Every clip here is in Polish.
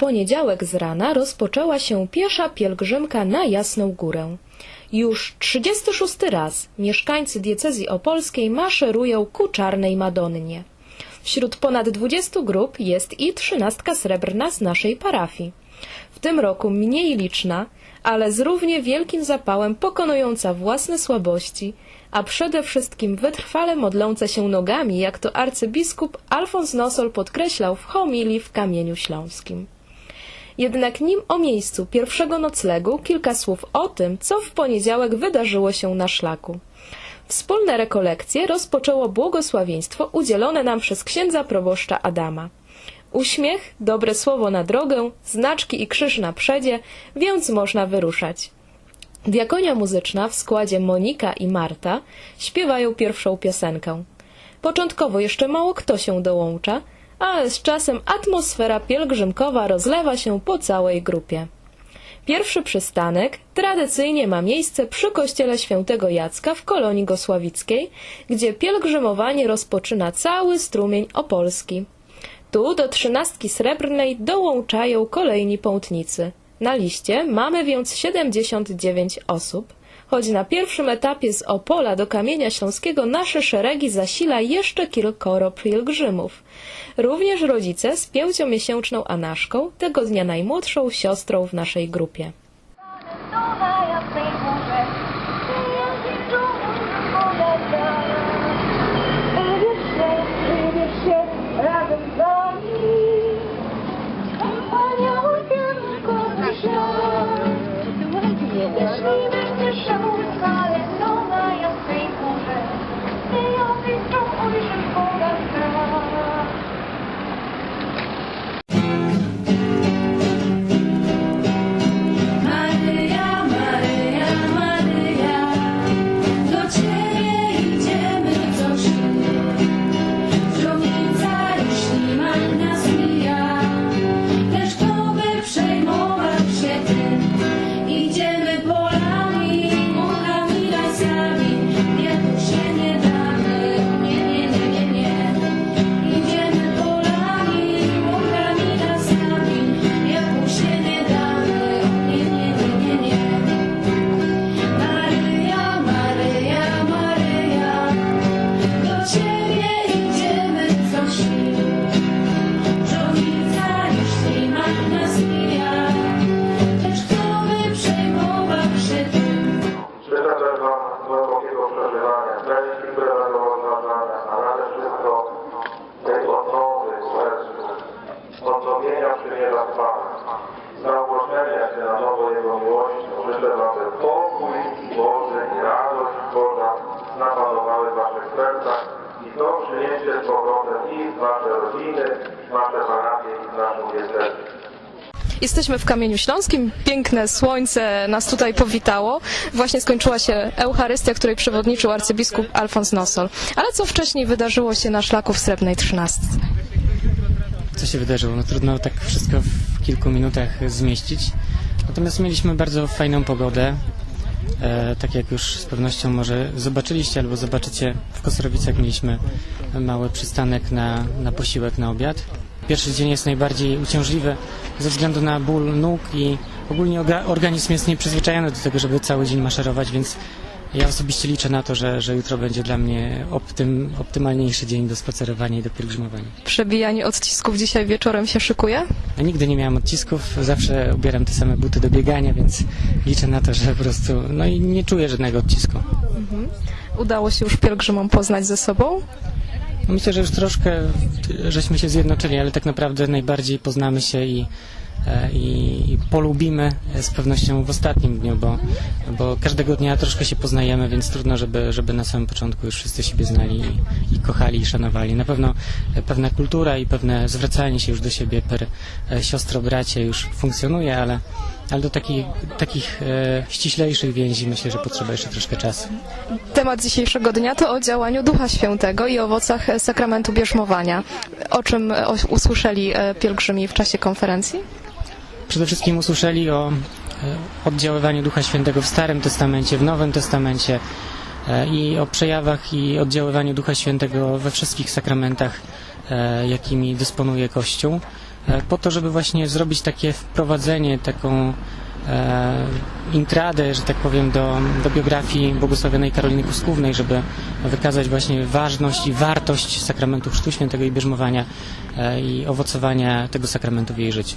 poniedziałek z rana rozpoczęła się piesza pielgrzymka na Jasną Górę. Już 36 raz mieszkańcy diecezji opolskiej maszerują ku Czarnej Madonnie. Wśród ponad 20 grup jest i trzynastka srebrna z naszej parafii. W tym roku mniej liczna, ale z równie wielkim zapałem pokonująca własne słabości, a przede wszystkim wytrwale modląca się nogami, jak to arcybiskup Alfons Nosol podkreślał w homilii w Kamieniu Śląskim. Jednak nim o miejscu pierwszego noclegu, kilka słów o tym, co w poniedziałek wydarzyło się na szlaku. Wspólne rekolekcje rozpoczęło błogosławieństwo udzielone nam przez księdza proboszcza Adama. Uśmiech, dobre słowo na drogę, znaczki i krzyż na przedzie, więc można wyruszać. Diakonia muzyczna w składzie Monika i Marta śpiewają pierwszą piosenkę. Początkowo jeszcze mało kto się dołącza, ale z czasem atmosfera pielgrzymkowa rozlewa się po całej grupie. Pierwszy przystanek tradycyjnie ma miejsce przy kościele świętego Jacka w kolonii Gosławickiej, gdzie pielgrzymowanie rozpoczyna cały strumień opolski. Tu do trzynastki srebrnej dołączają kolejni pątnicy. Na liście mamy więc 79 osób, choć na pierwszym etapie z Opola do Kamienia Śląskiego nasze szeregi zasila jeszcze kilkoro pielgrzymów. Również rodzice z pięciomiesięczną Anaszką, tego dnia najmłodszą siostrą w naszej grupie. Napanowały w Waszych sercach i to przyniesie z powrotem i w Wasze rodziny, w Wasze parafie i w naszą diecezję. Jesteśmy w Kamieniu Śląskim. Piękne słońce nas tutaj powitało. Właśnie skończyła się Eucharystia, której przewodniczył arcybiskup Alfons Nosol. Ale co wcześniej wydarzyło się na szlaku w Srebrnej Trzynastce? co się wydarzyło. No trudno tak wszystko w kilku minutach zmieścić. Natomiast mieliśmy bardzo fajną pogodę. E, tak jak już z pewnością może zobaczyliście albo zobaczycie, w Kosorowicach mieliśmy mały przystanek na, na posiłek, na obiad. Pierwszy dzień jest najbardziej uciążliwy ze względu na ból nóg i ogólnie orga- organizm jest nieprzyzwyczajony do tego, żeby cały dzień maszerować, więc ja osobiście liczę na to, że, że jutro będzie dla mnie optym, optymalniejszy dzień do spacerowania i do pielgrzymowania. Przebijanie odcisków dzisiaj wieczorem się szykuje? Ja nigdy nie miałem odcisków, zawsze ubieram te same buty do biegania, więc liczę na to, że po prostu, no i nie czuję żadnego odcisku. Udało się już pielgrzymom poznać ze sobą? No Myślę, że już troszkę żeśmy się zjednoczyli, ale tak naprawdę najbardziej poznamy się i, i, i polubimy z pewnością w ostatnim dniu, bo, bo każdego dnia troszkę się poznajemy, więc trudno, żeby, żeby na samym początku już wszyscy siebie znali i, i kochali i szanowali. Na pewno e, pewna kultura i pewne zwracanie się już do siebie per e, siostro, bracie już funkcjonuje, ale, ale do takich, takich e, ściślejszych więzi myślę, że potrzeba jeszcze troszkę czasu. Temat dzisiejszego dnia to o działaniu Ducha Świętego i owocach e, sakramentu bierzmowania. O czym e, usłyszeli e, pielgrzymi w czasie konferencji? Przede wszystkim usłyszeli o e, oddziaływaniu Ducha Świętego w Starym Testamencie, w Nowym Testamencie e, i o przejawach i oddziaływaniu Ducha Świętego we wszystkich sakramentach, e, jakimi dysponuje Kościół. po to, żeby właśnie zrobić takie wprowadzenie, taką intradę, że tak powiem, do, do biografii błogosławionej Karoliny Kuskównej, żeby wykazać właśnie ważność i wartość sakramentu Chrztu Świętego i bierzmowania i owocowania tego sakramentu w jej życiu.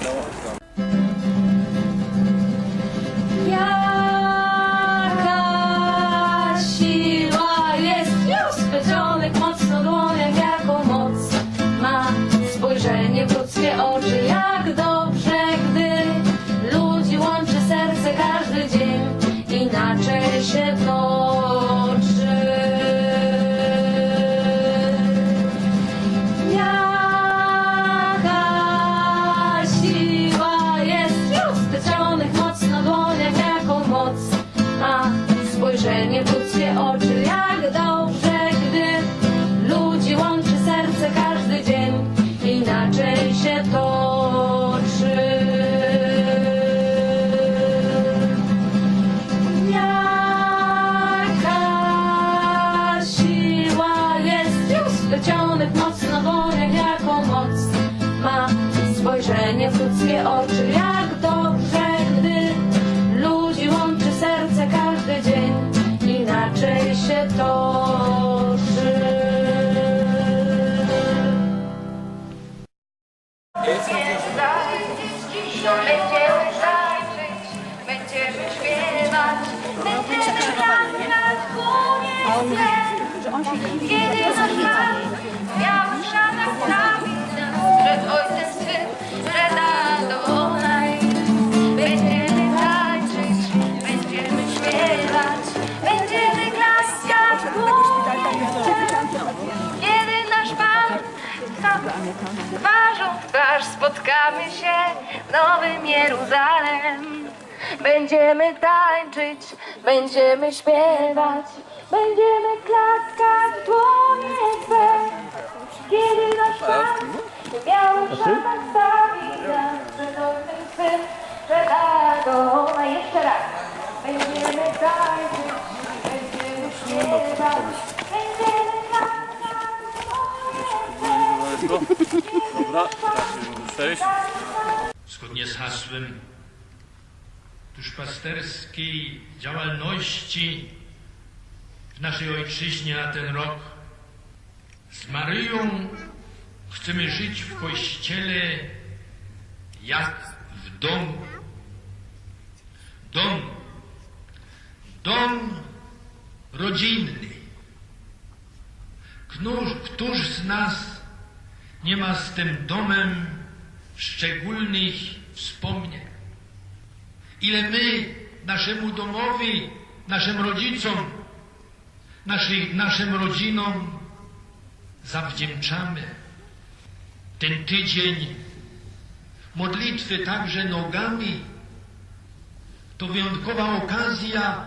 Obrigadão. Twarz spotkamy się w Nowym Jeruzalem. Będziemy tańczyć, będziemy śpiewać, będziemy klaskać w dłonie swe. Kiedy nasz Pan w białych szatach stawi nas przed Ojcem swym, że zadowolona. Jeszcze raz. Będziemy tańczyć, będziemy śpiewać, będziemy klaskać w dłonie swe. Zgodnie z hasłem duszpasterskiej działalności w naszej ojczyźnie na ten rok. Z Maryją chcemy żyć w Kościele jak w domu. Dom, dom rodzinny. Któż, któż z nas nie ma z tym domem szczególnych wspomnień. Ile my naszemu domowi, naszym rodzicom, naszych, naszym rodzinom zawdzięczamy. Ten tydzień modlitwy także nogami to wyjątkowa okazja,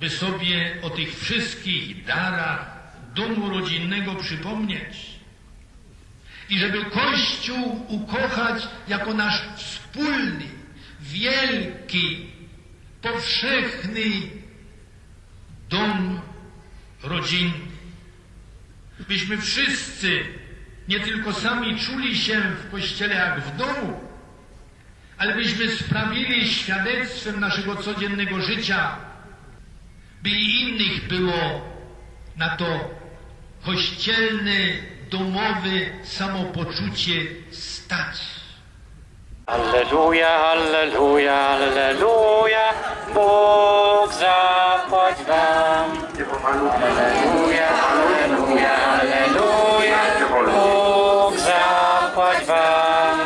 by sobie o tych wszystkich darach domu rodzinnego przypomnieć i żeby Kościół ukochać jako nasz wspólny, wielki, powszechny dom rodzinny. Byśmy wszyscy nie tylko sami czuli się w Kościele jak w domu, ale byśmy sprawili świadectwem naszego codziennego życia, by i innych było na to kościelne, domowe samopoczucie stać. Alleluja, alleluja, alleluja, Bóg zapłać wam. Alleluja, alleluja, alleluja, Bóg zapłać wam.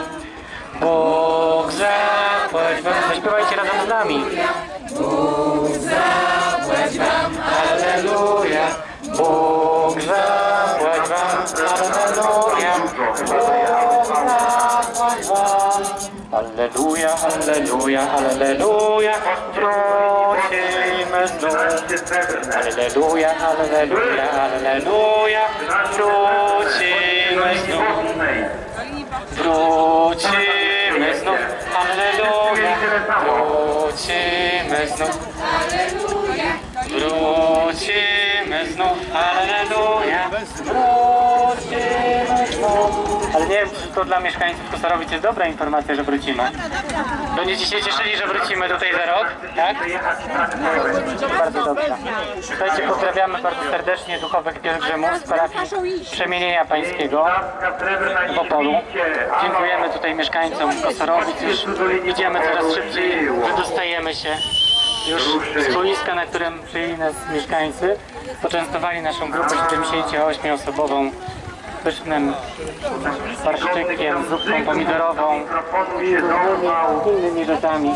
Bóg zapłać wam. Zaśpiewajcie razem z nami. Bóg zapłać wam. Alleluja, alleluja, alleluja. Wrócimy znów. Alleluja, alleluja, alleluja. Wrócimy znów. Wrócimy znów, Alleluja. Wrócimy znów. Wrócimy znów, Alleluja. Dla mieszkańców Kosorowic jest dobra informacja, że wrócimy. Będziecie się cieszyli, że wrócimy tutaj za rok, tak? Bardzo dobrze. Słuchajcie, pozdrawiamy bardzo serdecznie duchowych pielgrzymów z parafii Przemienienia Pańskiego w Opolu. Dziękujemy tutaj mieszkańcom Kosorowic. Już idziemy coraz szybciej, wydostajemy się już z boiska, na którym przyjęli nas mieszkańcy. Poczęstowali naszą grupę 78-osobową pysznym barszczykiem, zupką pomidorową, innymi rzeczami.